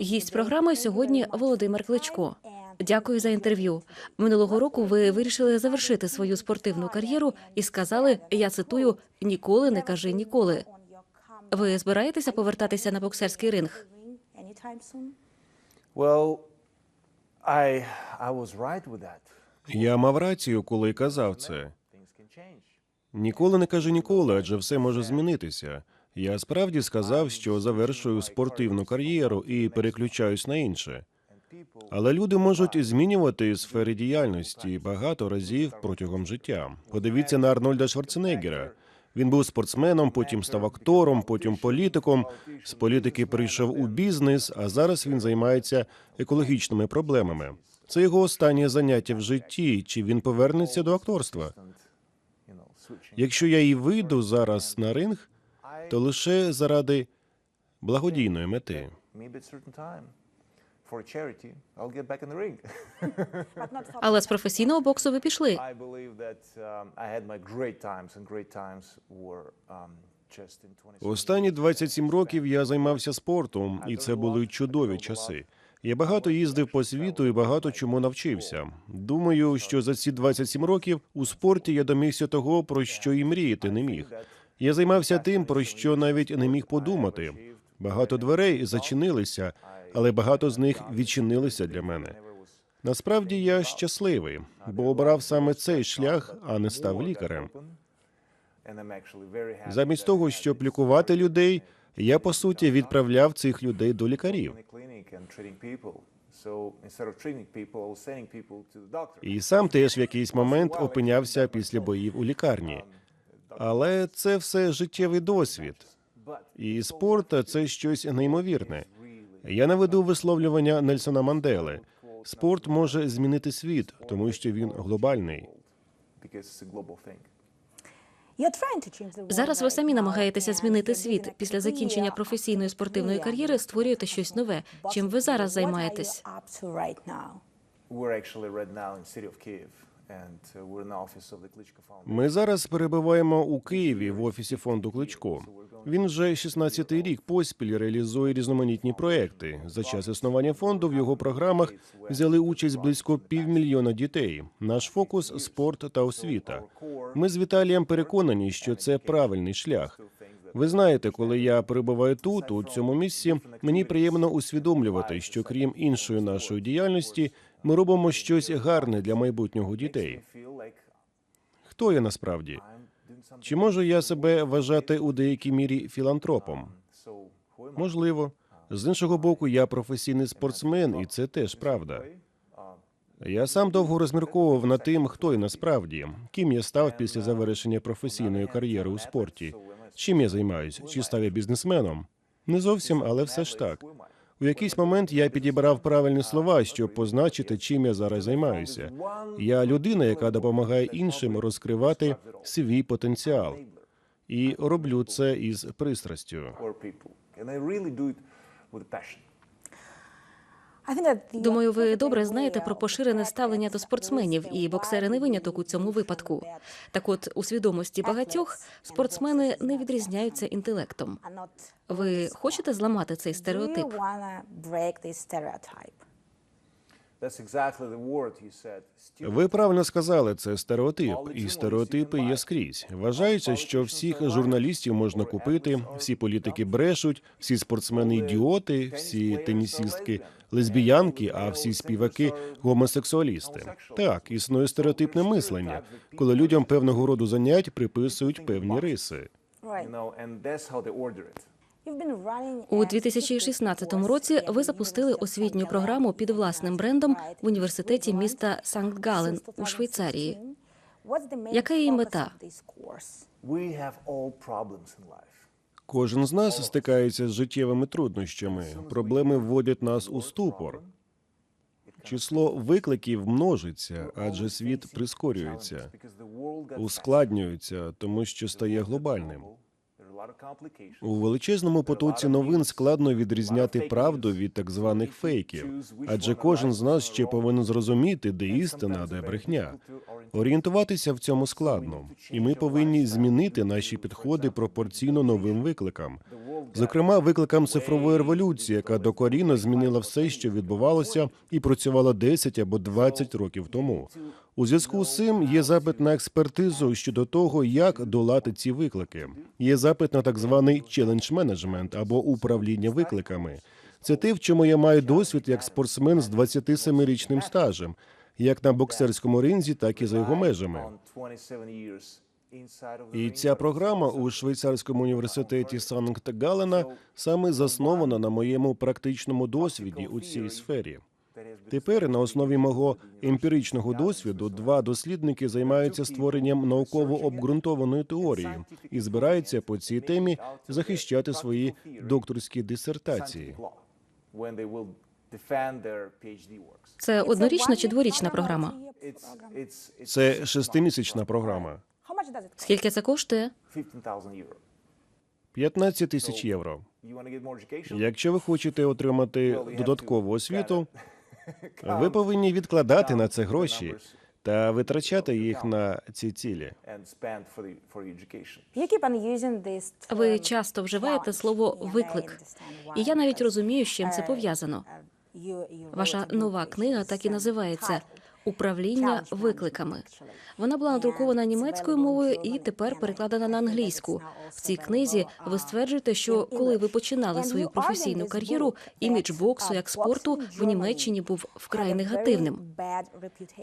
Гість програми сьогодні Володимир Кличко. Дякую за інтерв'ю. Минулого року ви вирішили завершити свою спортивну кар'єру і сказали, я цитую: ніколи не кажи ніколи. Ви збираєтеся повертатися на боксерський ринг? Я мав рацію, коли казав це. Ніколи не кажи ніколи, адже все може змінитися. Я справді сказав, що завершую спортивну кар'єру і переключаюсь на інше. Але люди можуть змінювати сфери діяльності багато разів протягом життя. Подивіться на Арнольда Шварценеггера. Він був спортсменом, потім став актором, потім політиком. З політики прийшов у бізнес, а зараз він займається екологічними проблемами. Це його останнє заняття в житті. Чи він повернеться до акторства? Якщо я і вийду зараз на ринг, то лише заради благодійної мети. Але з професійного боксу ви пішли. Um, um, just in 20. Останні 27 років я займався спортом, і це були чудові часи. Я багато їздив по світу і багато чому навчився. Думаю, що за ці 27 років у спорті я домігся того, про що і мріяти не міг. Я займався тим, про що навіть не міг подумати. Багато дверей зачинилися, але багато з них відчинилися для мене. Насправді я щасливий, бо обрав саме цей шлях, а не став лікарем. Замість того, щоб лікувати людей, я по суті відправляв цих людей до лікарів. І сам теж в якийсь момент опинявся після боїв у лікарні. Але це все життєвий досвід. І спорт це щось неймовірне. Я наведу висловлювання Нельсона Мандели. Спорт може змінити світ, тому що він глобальний. Зараз ви самі намагаєтеся змінити світ. Після закінчення професійної спортивної кар'єри створюєте щось нове. Чим ви зараз займаєтесь? Uh. Ми зараз перебуваємо у Києві в офісі фонду Кличко. Він вже 16-й рік поспіль реалізує різноманітні проекти. За час існування фонду в його програмах взяли участь близько півмільйона дітей. Наш фокус спорт та освіта. Ми з Віталієм переконані, що це правильний шлях. Ви знаєте, коли я перебуваю тут, у цьому місці, мені приємно усвідомлювати, що крім іншої нашої діяльності, ми робимо щось гарне для майбутнього дітей. Хто я насправді? Чи можу я себе вважати у деякій мірі філантропом? Можливо. З іншого боку, я професійний спортсмен, і це теж правда. Я сам довго розмірковував над тим, хто я насправді, ким я став після завершення професійної кар'єри у спорті. Чим я займаюсь? Чи став я бізнесменом? Не зовсім, але все ж так. У якийсь момент я підібрав правильні слова, щоб позначити, чим я зараз займаюся. Я людина, яка допомагає іншим розкривати свій потенціал, і роблю це із пристрастю. Думаю, ви добре знаєте про поширене ставлення до спортсменів, і боксери не виняток у цьому випадку. Так от, у свідомості багатьох спортсмени не відрізняються інтелектом. Ви хочете зламати цей стереотип? Ви правильно сказали, це стереотип, і стереотипи є скрізь. Вважається, що всіх журналістів можна купити, всі політики брешуть, всі спортсмени ідіоти, всі тенісістки лесбіянки, а всі співаки гомосексуалісти. Так, існує стереотипне мислення, коли людям певного роду занять приписують певні риси. У 2016 році ви запустили освітню програму під власним брендом в університеті міста Санкт-Гален у Швейцарії. Яка її мета? Кожен з нас стикається з життєвими труднощами. Проблеми вводять нас у ступор. Число викликів множиться, адже світ прискорюється, ускладнюється, тому що стає глобальним. У величезному потоці новин складно відрізняти правду від так званих фейків, адже кожен з нас ще повинен зрозуміти, де істина, а де брехня. Орієнтуватися в цьому складно, і ми повинні змінити наші підходи пропорційно новим викликам. Зокрема, викликам цифрової революції, яка докорінно змінила все, що відбувалося, і працювала 10 або 20 років тому. У зв'язку з цим є запит на експертизу щодо того, як долати ці виклики. Є запит на так званий челендж менеджмент або управління викликами. Це те, в чому я маю досвід як спортсмен з 27-річним стажем, як на боксерському ринзі, так і за його межами. І ця програма у швейцарському університеті Санкт Галена саме заснована на моєму практичному досвіді у цій сфері. Тепер на основі мого емпіричного досвіду два дослідники займаються створенням науково обґрунтованої теорії і збираються по цій темі захищати свої докторські дисертації. Це однорічна чи дворічна програма? Це шестимісячна програма, Скільки це коштує? 15 тисяч євро. Якщо ви хочете отримати додаткову освіту, ви повинні відкладати на це гроші та витрачати їх на ці цілі. Ви часто вживаєте слово виклик, і я навіть розумію, з чим це пов'язано. Ваша нова книга так і називається Управління викликами. Вона була надрукована німецькою мовою і тепер перекладена на англійську. В цій книзі ви стверджуєте, що коли ви починали свою професійну кар'єру, імідж боксу як спорту в Німеччині був вкрай негативним.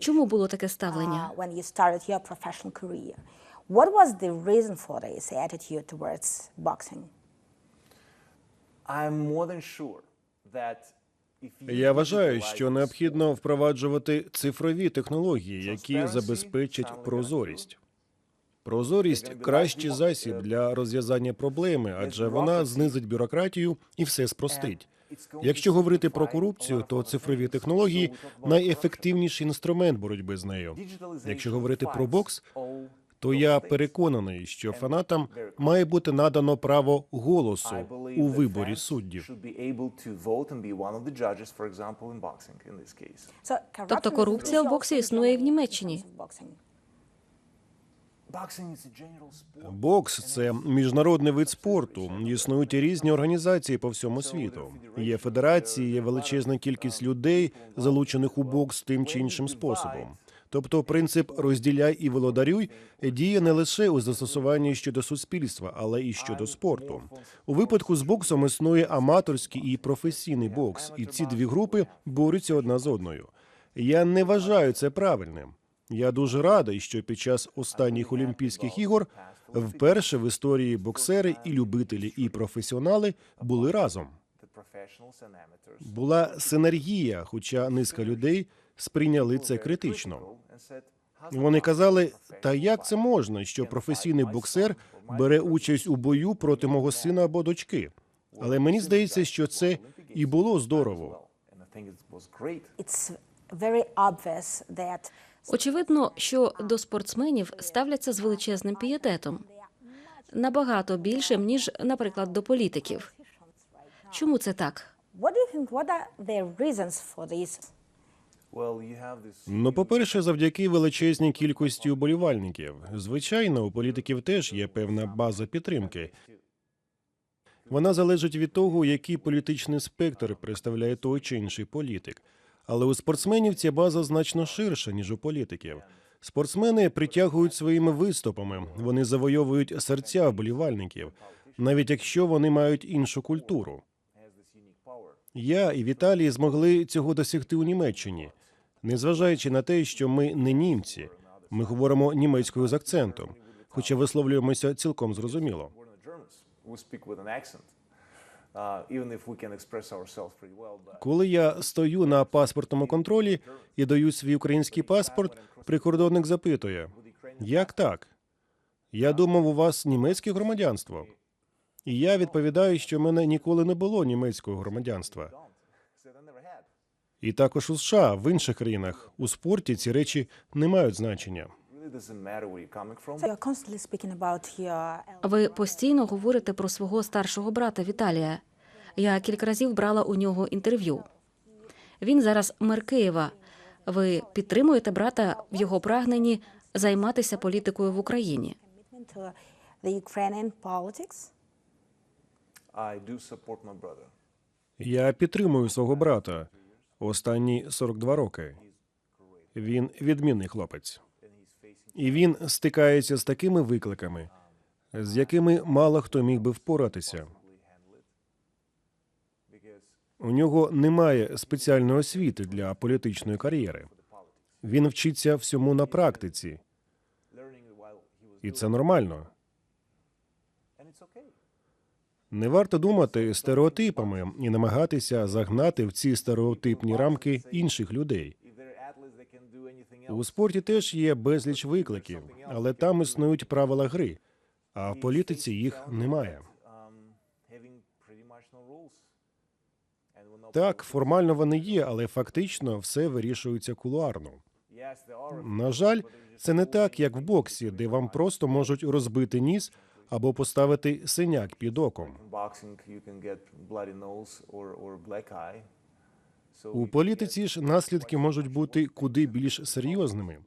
Чому було таке ставлення? What was the reason for this attitude towards boxing? Я вважаю, що необхідно впроваджувати цифрові технології, які забезпечать прозорість. Прозорість кращий засіб для розв'язання проблеми, адже вона знизить бюрократію і все спростить. Якщо говорити про корупцію, то цифрові технології найефективніший інструмент боротьби з нею. Якщо говорити про бокс, то я переконаний, що фанатам має бути надано право голосу у виборі суддів. Тобто корупція в боксі існує і в Німеччині. Бокс це міжнародний вид спорту. Існують і різні організації по всьому світу. Є федерації, є величезна кількість людей, залучених у бокс тим чи іншим способом. Тобто, принцип розділяй і володарюй діє не лише у застосуванні щодо суспільства, але і щодо спорту. У випадку з боксом існує аматорський і професійний бокс, і ці дві групи борються одна з одною. Я не вважаю це правильним. Я дуже радий, що під час останніх Олімпійських ігор вперше в історії боксери і любителі, і професіонали були разом. Була синергія, хоча низка людей сприйняли це критично. Вони казали: та як це можна, що професійний боксер бере участь у бою проти мого сина або дочки? Але мені здається, що це і було здорово. Очевидно, що до спортсменів ставляться з величезним пієтетом, набагато більшим, ніж, наприклад, до політиків. Чому це так? Ну, по-перше, завдяки величезній кількості уболівальників. Звичайно, у політиків теж є певна база підтримки. Вона залежить від того, який політичний спектр представляє той чи інший політик. Але у спортсменів ця база значно ширша, ніж у політиків. Спортсмени притягують своїми виступами, вони завойовують серця вболівальників, навіть якщо вони мають іншу культуру. Я і Віталій змогли цього досягти у Німеччині, незважаючи на те, що ми не німці, ми говоримо німецькою з акцентом, хоча висловлюємося цілком зрозуміло. Коли я стою на паспортному контролі і даю свій український паспорт, прикордонник запитує: як так? Я думав, у вас німецьке громадянство. І я відповідаю, що в мене ніколи не було німецького громадянства. І також у США, в інших країнах у спорті ці речі не мають значення. Ви постійно говорите про свого старшого брата Віталія. Я кілька разів брала у нього інтерв'ю. Він зараз мер Києва. Ви підтримуєте брата в його прагненні займатися політикою в Україні? Я підтримую свого брата останні 42 роки. Він відмінний хлопець. І він стикається з такими викликами, з якими мало хто міг би впоратися. У нього немає спеціальної освіти для політичної кар'єри. Він вчиться всьому на практиці, і це нормально. Не варто думати стереотипами і намагатися загнати в ці стереотипні рамки інших людей. У спорті теж є безліч викликів, але там існують правила гри, а в політиці їх немає. Так, формально вони є, але фактично все вирішується кулуарно. На жаль, це не так, як в боксі, де вам просто можуть розбити ніс або поставити синяк під оком. У політиці ж наслідки можуть бути куди більш серйозними.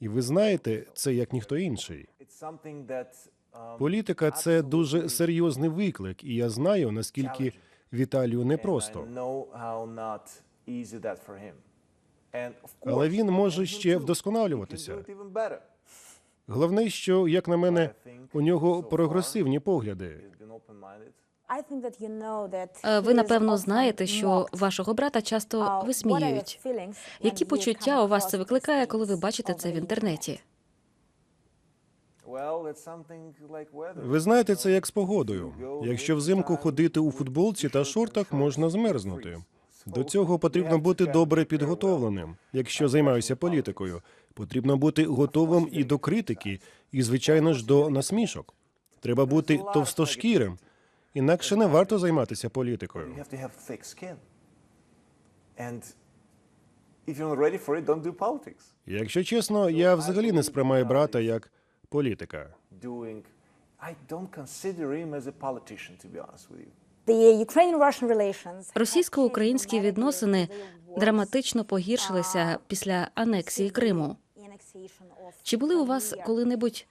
І ви знаєте це як ніхто інший. um, Політика це дуже серйозний виклик, і я знаю наскільки Віталію непросто. Але він може ще вдосконалюватися. Головне, що як на мене, у нього прогресивні погляди. Е, Ви напевно знаєте, що вашого брата Uh, часто your висміюють. Які почуття у вас це викликає, коли ви бачите це в інтернеті? Ви знаєте, це як з погодою. Якщо взимку ходити у футболці та шортах, можна змерзнути. До цього потрібно бути добре підготовленим. Якщо займаюся політикою, потрібно бути готовим і до критики, і звичайно ж до насмішок. Треба бути товстошкірим, інакше не варто займатися політикою. Якщо чесно, я взагалі не сприймаю брата як політика. Російсько-українські відносини драматично погіршилися після анексії Криму. Чи були у вас коли-небудь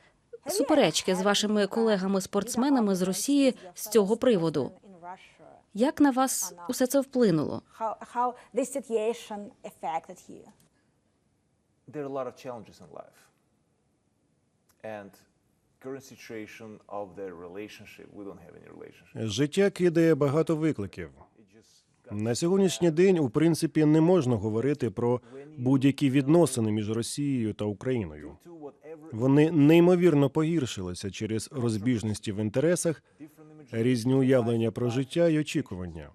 суперечки з вашими колегами-спортсменами з Росії з цього приводу? Як на вас усе це вплинуло? There are a lot of challenges in life. And. Життя кидає багато викликів. На сьогоднішній день, у принципі, не можна говорити про будь-які відносини між Росією та Україною. Вони неймовірно погіршилися через розбіжності в інтересах, різні уявлення про життя і очікування.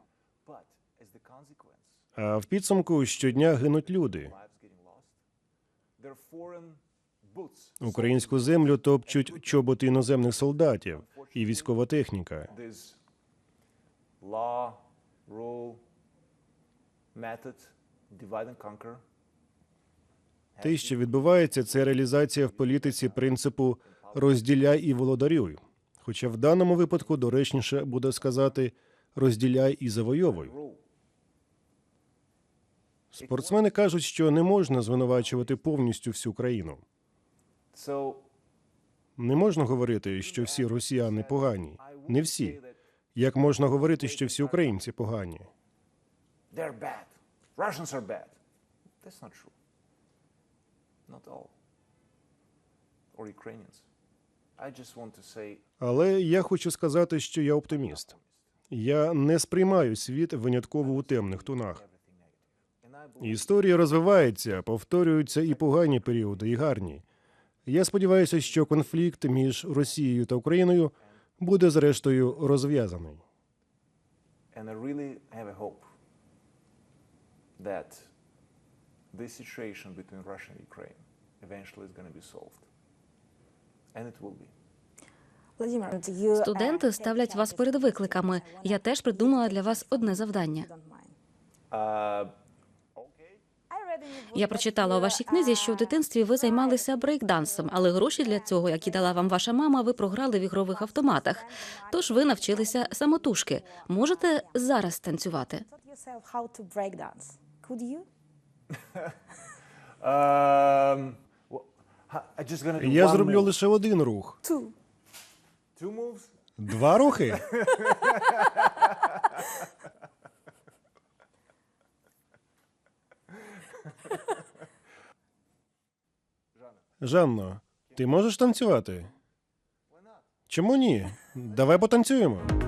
А в підсумку щодня гинуть люди. Українську землю топчуть чоботи іноземних солдатів і військова техніка. Rule, method, divide and conquer. Те, що відбувається, це реалізація в політиці принципу розділяй і володарюй. Хоча в даному випадку доречніше буде сказати розділяй і завойовуй. Спортсмени кажуть, що не можна звинувачувати повністю всю країну. Не можна говорити, що всі росіяни погані. Не всі. Як можна говорити, що всі українці погані? Але я хочу сказати, що я оптиміст. Я не сприймаю світ винятково у темних тонах. Історія розвивається, повторюються і погані періоди, і гарні. Я сподіваюся, що конфлікт між Росією та Україною буде зрештою розв'язаний. this situation between Russia and Ukraine eventually is going to be solved. And it will be. Uh, Студенти ставлять вас перед викликами. Я теж придумала для вас одне завдання. Uh, Я прочитала у вашій книзі, що в дитинстві ви займалися брейкдансом, але гроші для цього, які дала вам ваша мама, ви програли в ігрових автоматах. Тож ви навчилися самотужки. Можете зараз танцювати? do Я зроблю лише один рух. Два рухи? Жанно, ти можеш танцювати? Чому ні? Давай потанцюємо.